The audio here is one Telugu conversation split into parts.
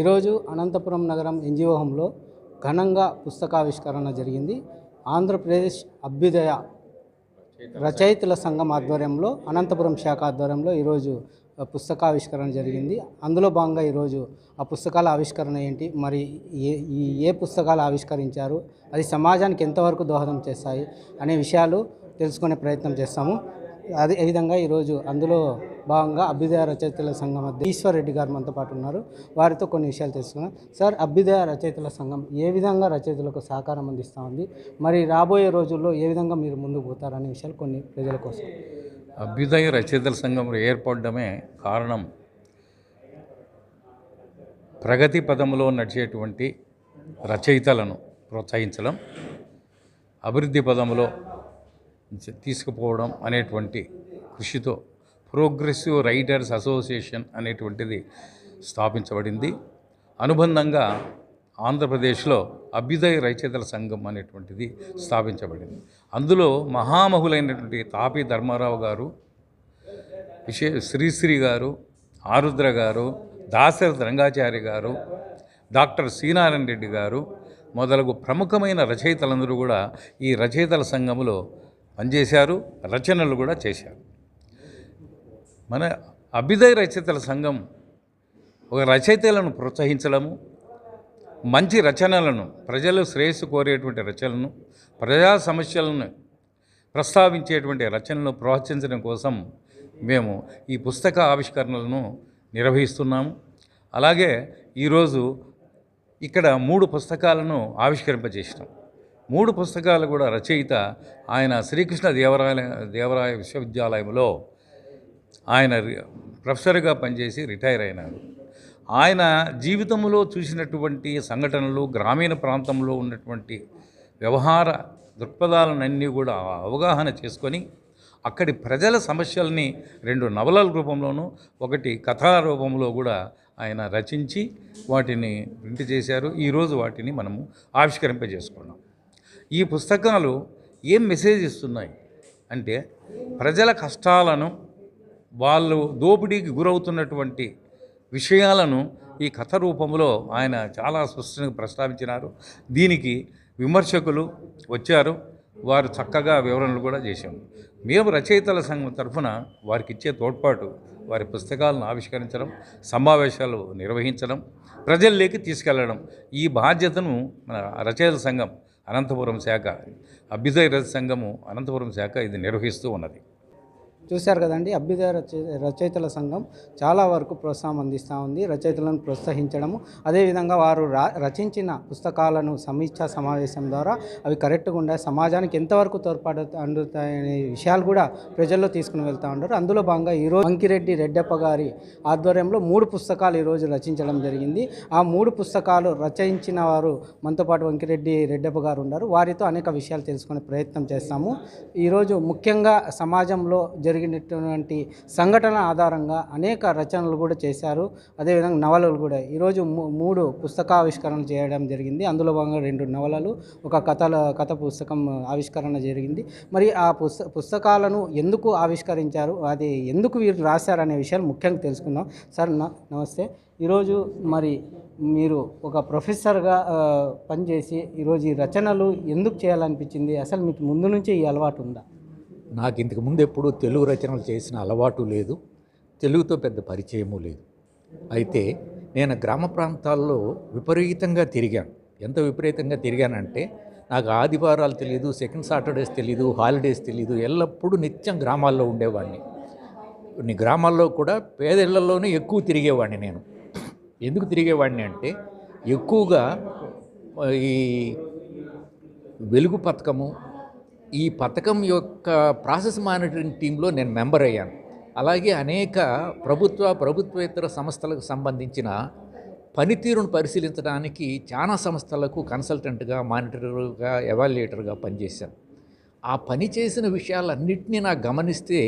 ఈరోజు అనంతపురం నగరం ఎన్జిఓ హోంలో ఘనంగా పుస్తకావిష్కరణ జరిగింది. ఆంధ్రప్రదేశ్ అభ్యుదయ రచయితల సంఘం ఆధ్వర్యంలో అనంతపురం శాఖ ఆధ్వర్యంలో ఈరోజు పుస్తకావిష్కరణ జరిగింది. అందులో భాగంగా ఈరోజు ఆ పుస్తకాల ఆవిష్కరణ ఏంటి మరి ఏ ఈ ఏ పుస్తకాలు ఆవిష్కరించారు అది సమాజానికి ఎంతవరకు దోహదం చేస్తాయి అనే విషయాలు తెలుసుకునే ప్రయత్నం చేస్తాము. అదే ఈ విధంగా ఈరోజు అందులో భాగంగా అభ్యుదయ రచయితల సంఘం మధ్య ఈశ్వర్ రెడ్డి గారు మనతో పాటు ఉన్నారు. వారితో కొన్ని విషయాలు తెలుసుకున్నాం సార్ అభ్యుదయ రచయితల సంఘం ఏ విధంగా రచయితలకు సహకారం అందిస్తూ ఉంది? మరి రాబోయే రోజుల్లో ఏ విధంగా మీరు ముందుకు పోతారనే విషయాలు కొన్ని ప్రజల కోసం. అభ్యుదయ రచయితల సంఘం ఏర్పడడమే కారణం. ప్రగతి పదంలో నడిచేటువంటి రచయితలను ప్రోత్సహించడం అభివృద్ధి పదంలో తీసుకుపోవడం అనేటువంటి కృషితో ప్రోగ్రెసివ్ రైటర్స్ అసోసియేషన్ అనేటువంటిది స్థాపించబడింది. అనుబంధంగా ఆంధ్రప్రదేశ్లో అభ్యుదయ రచయితల సంఘం అనేటువంటిది స్థాపించబడింది. అందులో మహామహులైనటువంటి తాపి ధర్మారావు గారు విశే శ్రీశ్రీ గారు ఆరుద్ర గారు దాశరథ రంగాచారి గారు డాక్టర్ శ్రీనారాయణ రెడ్డి గారు మొదలగు ప్రముఖమైన రచయితలందరూ కూడా ఈ రచయితల సంఘములో పనిచేశారు రచనలు కూడా చేశారు. మన అభ్యుదయ రచయితల సంఘం ఒక రచయితలను ప్రోత్సహించడము మంచి రచనలను ప్రజలు శ్రేయస్సు కోరేటువంటి రచనలను ప్రజా సమస్యలను ప్రస్తావించేటువంటి రచనలను ప్రోత్సహించడం కోసం మేము ఈ పుస్తక ఆవిష్కరణలను నిర్వహిస్తున్నాము. అలాగే ఈరోజు ఇక్కడ మూడు పుస్తకాలను ఆవిష్కరింపజేసినాం. మూడు పుస్తకాలు కూడా రచయిత ఆయన శ్రీకృష్ణ దేవరాయ దేవరాయ విశ్వవిద్యాలయంలో ఆయన రి- ప్రొఫెసర్గా పనిచేసి రిటైర్ అయినారు. ఆయన జీవితంలో చూసినటువంటి సంఘటనలు గ్రామీణ ప్రాంతంలో ఉన్నటువంటి వ్యవహార దృక్పథాలనన్నీ కూడా అవగాహన చేసుకొని అక్కడి ప్రజల సమస్యల్ని రెండు నవలల రూపంలోనూ ఒకటి కథా రూపంలో కూడా ఆయన రచించి వాటిని ప్రింట్ చేశారు. ఈరోజు వాటిని మనము ఆవిష్కరింపజేసుకున్నాం. ఈ పుస్తకాలు ఏం మెసేజ్ ఇస్తున్నాయి? అంటే ప్రజల కష్టాలను వాళ్ళు దోపిడీకి గురవుతున్నటువంటి విషయాలను ఈ కథ రూపంలో ఆయన చాలా స్పష్టంగా ప్రస్తావించినారు. దీనికి విమర్శకులు వచ్చారు. వారు చక్కగా వివరణలు కూడా చేశాము మేము రచయితల సంఘం తరఫున వారికి ఇచ్చే తోడ్పాటు వారి పుస్తకాలను ఆవిష్కరించడం సమావేశాలు నిర్వహించడం ప్రజల్లోకి తీసుకెళ్ళడం ఈ బాధ్యతను మన రచయితల సంఘం అనంతపురం శాఖ అభ్యుదయ రజ సంఘము అనంతపురం శాఖ ఇది నిర్వహిస్తూ ఉన్నది. చూశారు కదండి అభ్యుదయ రచయి రచయితల సంఘం చాలా వరకు ప్రోత్సాహం అందిస్తూ ఉంది రచయితలను ప్రోత్సహించడము. అదేవిధంగా వారు రా రచించిన పుస్తకాలను సమీక్షా సమావేశం ద్వారా అవి కరెక్ట్గా ఉండే సమాజానికి ఎంతవరకు తోడ్పడు అందుతాయనే విషయాలు కూడా ప్రజల్లో తీసుకుని వెళ్తూ ఉంటారు అందులో భాగంగా ఈరోజు అంకిరెడ్డి రెడ్డప్ప గారి ఆధ్వర్యంలో మూడు పుస్తకాలు ఈరోజు రచించడం జరిగింది. ఆ మూడు పుస్తకాలు రచయించిన వారు మనతో పాటు వంకిరెడ్డి రెడ్డప్ప గారు ఉన్నారు. వారితో అనేక విషయాలు తెలుసుకునే ప్రయత్నం చేస్తాము. ఈరోజు ముఖ్యంగా సమాజంలో జరిగినటువంటి సంఘటన ఆధారంగా అనేక రచనలు కూడా చేశారు. అదేవిధంగా నవలలు కూడా. ఈరోజు మూ- మూడు పుస్తకావిష్కరణ చేయడం జరిగింది. అందులో భాగంగా రెండు నవలలు ఒక కథల కథ పుస్తకం ఆవిష్కరణ జరిగింది. మరి ఆ పుస్త పుస్తకాలను ఎందుకు ఆవిష్కరించారు? అది ఎందుకు వీరు రాశారనే విషయాలు ముఖ్యంగా తెలుసుకుందాం. సార్ నమస్తే. ఈరోజు మరి మీరు ఒక ప్రొఫెసర్గా పనిచేసి ఈరోజు ఈ రచనలు ఎందుకు చేయాలనిపించింది? అసలు మీకు ముందు నుంచే ఈ అలవాటు ఉందా? నాకు ఇంతకు ముందు ఎప్పుడూ తెలుగు రచనలు చేసిన అలవాటు లేదు తెలుగుతో పెద్ద పరిచయము లేదు. అయితే నేను గ్రామ ప్రాంతాల్లో విపరీతంగా తిరిగాను. ఎంత విపరీతంగా తిరిగానంటే నాకు ఆదివారాలు తెలియదు సెకండ్ సాటర్డేస్ తెలియదు హాలిడేస్ తెలియదు ఎల్లప్పుడూ నిత్యం గ్రామాల్లో ఉండేవాడిని. కొన్ని గ్రామాల్లో కూడా పేదళ్ళలోనే ఎక్కువ తిరిగేవాడిని నేను. ఎందుకు తిరిగేవాడిని అంటే ఎక్కువగా ఈ వెలుగు పథకము ఈ పథకం యొక్క ప్రాసెస్ మానిటరింగ్ టీంలో నేను మెంబర్ అయ్యాను. అలాగే అనేక ప్రభుత్వ ప్రభుత్వేతర సంస్థలకు సంబంధించిన పనితీరును పరిశీలించడానికి చాలా సంస్థలకు కన్సల్టెంట్గా మానిటర్గా ఎవాల్యుయేటర్గా పనిచేశాను. ఆ పని చేసిన విషయాలన్నింటినీ నాకు గమనిస్తే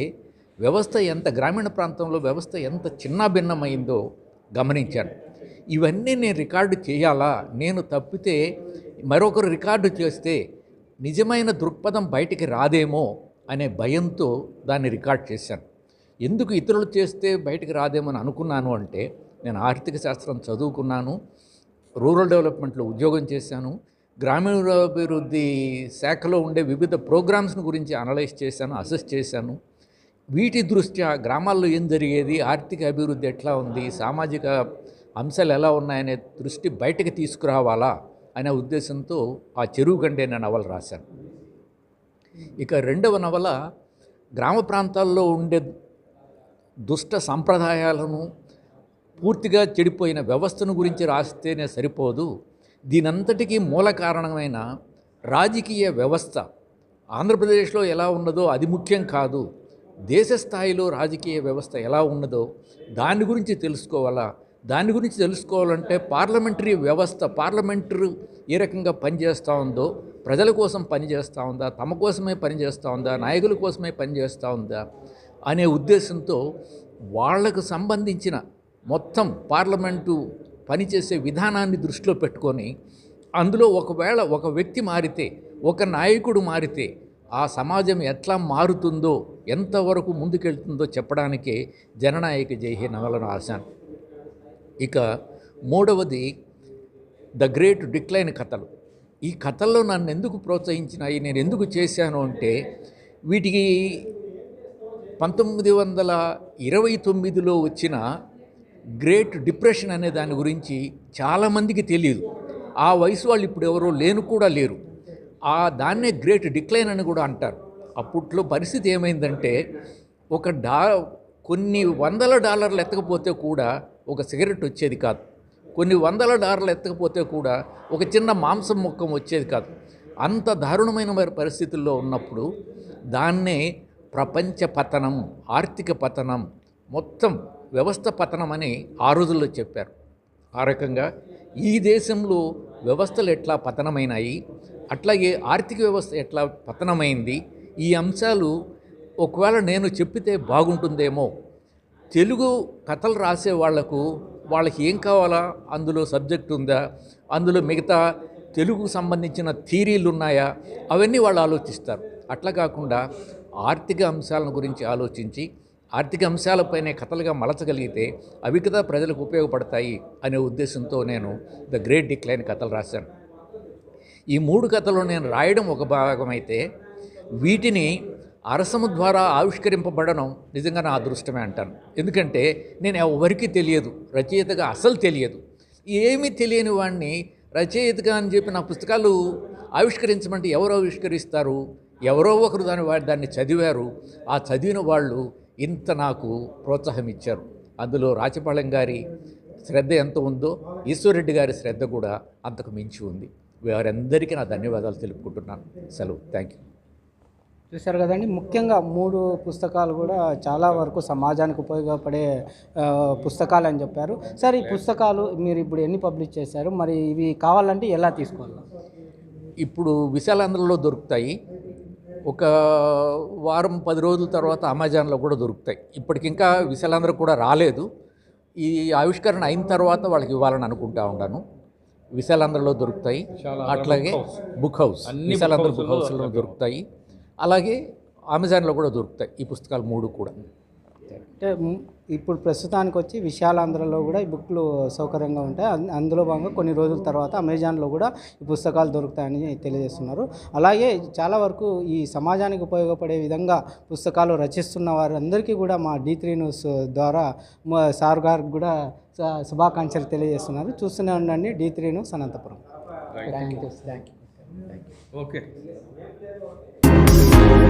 వ్యవస్థ ఎంత గ్రామీణ ప్రాంతంలో వ్యవస్థ ఎంత చిన్నాభిన్నమైందో గమనించాను. ఇవన్నీ నేను రికార్డు చేయాలా? నేను తప్పితే మరొకరు రికార్డు చేస్తే నిజమైన దృక్పథం బయటికి రాదేమో అనే భయంతో దాన్ని రికార్డ్ చేశాను. ఎందుకు ఇతరులు చేస్తే బయటికి రాదేమని అనుకున్నాను అంటే నేను ఆర్థిక శాస్త్రం చదువుకున్నాను రూరల్ డెవలప్మెంట్లో ఉద్యోగం చేశాను గ్రామీణాభివృద్ధి శాఖలో ఉండే వివిధ ప్రోగ్రామ్స్ని గురించి అనలైజ్ చేశాను అసెస్ చేశాను. వీటి దృష్ట్యా గ్రామాల్లో ఏం జరిగేది ఆర్థిక అభివృద్ధి ఎట్లా ఉంది సామాజిక అంశాలు ఎలా ఉన్నాయనే దృష్టి బయటకు తీసుకురావాలా? అనే ఉద్దేశంతో ఆ చెరువు గండి అనే నవల రాశాను ఇక రెండవ నవల గ్రామ ప్రాంతాల్లో ఉండే దుష్ట సంప్రదాయాలను పూర్తిగా చెడిపోయిన వ్యవస్థను గురించి రాస్తేనే సరిపోదు. దీనంతటికీ మూల కారణమైన రాజకీయ వ్యవస్థ ఆంధ్రప్రదేశ్లో ఎలా ఉన్నదో అది ముఖ్యం కాదు. దేశ స్థాయిలో రాజకీయ వ్యవస్థ ఎలా ఉన్నదో దాని గురించి తెలుసుకోవాలా? దాని గురించి తెలుసుకోవాలంటే పార్లమెంటరీ వ్యవస్థ పార్లమెంటరీ ఏ రకంగా పనిచేస్తూ ఉందో ప్రజల కోసం పనిచేస్తూ ఉందా తమ కోసమే పనిచేస్తూ ఉందా నాయకుల కోసమే పనిచేస్తూ ఉందా అనే ఉద్దేశంతో వాళ్ళకు సంబంధించిన మొత్తం పార్లమెంటు పనిచేసే విధానాన్ని దృష్టిలో పెట్టుకొని అందులో ఒకవేళ ఒక వ్యక్తి మారితే ఒక నాయకుడు మారితే ఆ సమాజం ఎట్లా మారుతుందో ఎంతవరకు ముందుకెళ్తుందో చెప్పడానికే జననాయక జైహే నవలను రాశాను ఇక మూడవది ద గ్రేట్ డిక్లైన్ కథలు. ఈ కథల్లో నన్ను ఎందుకు ప్రోత్సహించినాయి నేను ఎందుకు చేశాను అంటే వీటికి పంతొమ్మిది వందల ఇరవై తొమ్మిదిలో వచ్చిన గ్రేట్ డిప్రెషన్ అనే దాని గురించి చాలామందికి తెలియదు ఆ వయసు వాళ్ళు ఇప్పుడు ఎవరో లేను కూడా లేరు. ఆ దాన్నే గ్రేట్ డిక్లైన్ అని కూడా అంటారు. అప్పట్లో పరిస్థితి ఏమైందంటే ఒక డా కొన్ని వందల డాలర్లు ఎత్తకపోతే కూడా ఒక సిగరెట్ వచ్చేది కాదు. కొన్ని వందల డాలర్లు ఎత్తకపోతే కూడా ఒక చిన్న మాంసం ముక్కం వచ్చేది కాదు. అంత దారుణమైన పరిస్థితుల్లో ఉన్నప్పుడు దాన్నే ప్రపంచ పతనం ఆర్థిక పతనం మొత్తం వ్యవస్థ పతనం అని ఆ రోజుల్లో చెప్పారు. ఆ రకంగా ఈ దేశంలో వ్యవస్థలు ఎట్లా పతనమైనాయి అట్లాగే ఆర్థిక వ్యవస్థ ఎట్లా పతనమైంది ఈ అంశాలు ఒకవేళ నేను చెప్పితే బాగుంటుందేమో తెలుగు కథలు రాసే వాళ్ళకు వాళ్ళకి ఏం కావాలా? అందులో సబ్జెక్ట్ ఉందా? అందులో మిగతా తెలుగుకు సంబంధించిన థీరీలు ఉన్నాయా? అవన్నీ వాళ్ళు ఆలోచిస్తారు. అట్లా కాకుండా ఆర్థిక అంశాలను గురించి ఆలోచించి ఆర్థిక అంశాలపైనే కథలుగా మలచగలిగితే అవి కదా ప్రజలకు ఉపయోగపడతాయి అనే ఉద్దేశంతో నేను ద గ్రేట్ డిక్లైన్ కథలు రాశాను. ఈ మూడు కథలు నేను రాయడం ఒక భాగమైతే వీటిని అరసము ద్వారా ఆవిష్కరింపబడడం నిజంగా నా అదృష్టమే అంటాను. ఎందుకంటే నేను ఎవరికి తెలియదు రచయితగా అసలు తెలియదు. ఏమీ తెలియని వాడిని రచయితగా అని చెప్పి నా పుస్తకాలు ఆవిష్కరించమంటే ఎవరు ఆవిష్కరిస్తారు? ఎవరో ఒకరు దాని వా- దాన్ని చదివారు. ఆ చదివిన వాళ్ళు ఇంత నాకు ప్రోత్సాహం ఇచ్చారు. అందులో రాచపాళెం గారి శ్రద్ధ ఎంత ఉందో ఈశ్వరెడ్డి గారి శ్రద్ధ కూడా అంతకు మించి ఉంది. వారందరికీ నా ధన్యవాదాలు తెలుపుకుంటున్నాను. సెలవు. థ్యాంక్ యూ చూశారు కదండి. ముఖ్యంగా మూడు పుస్తకాలు కూడా చాలా వరకు సమాజానికి ఉపయోగపడే పుస్తకాలు అని చెప్పారు. సార్ ఈ పుస్తకాలు మీరు ఇప్పుడు ఎన్ని పబ్లిష్ చేశారు? మరి ఇవి కావాలంటే ఎలా తీసుకోవాలి? ఇప్పుడు విశాలాంధ్రలో దొరుకుతాయి. ఒక వారం పది రోజుల తర్వాత అమెజాన్లో కూడా దొరుకుతాయి. ఇప్పటికింకా విశాలాంధ్ర కూడా రాలేదు. ఈ ఆవిష్కరణ అయిన తర్వాత వాళ్ళకి ఇవ్వాలని అనుకుంటా ఉన్నాను. విశాలాంధ్రలో దొరుకుతాయి. అట్లాగే బుక్ హౌస్. విశాలాంధ్ర బుక్ హౌస్లో దొరుకుతాయి. అలాగే అమెజాన్లో కూడా దొరుకుతాయి ఈ పుస్తకాలు మూడు కూడా. అంటే ఇప్పుడు ప్రస్తుతానికి వచ్చి విశాలాంధ్రలో కూడా ఈ బుక్లు సౌకర్యంగా ఉంటాయి. అందులో భాగంగా కొన్ని రోజుల తర్వాత అమెజాన్లో కూడా ఈ పుస్తకాలు దొరుకుతాయని తెలియజేస్తున్నారు. అలాగే చాలా వరకు ఈ సమాజానికి ఉపయోగపడే విధంగా పుస్తకాలు రచిస్తున్న వారందరికీ కూడా మా డి త్రీ న్యూస్ ద్వారా మా సార్ గారికి కూడా శుభాకాంక్షలు తెలియజేస్తున్నారు. చూస్తూనే ఉండండి D three news Anantapuram. Thank you thank you okay Thank you.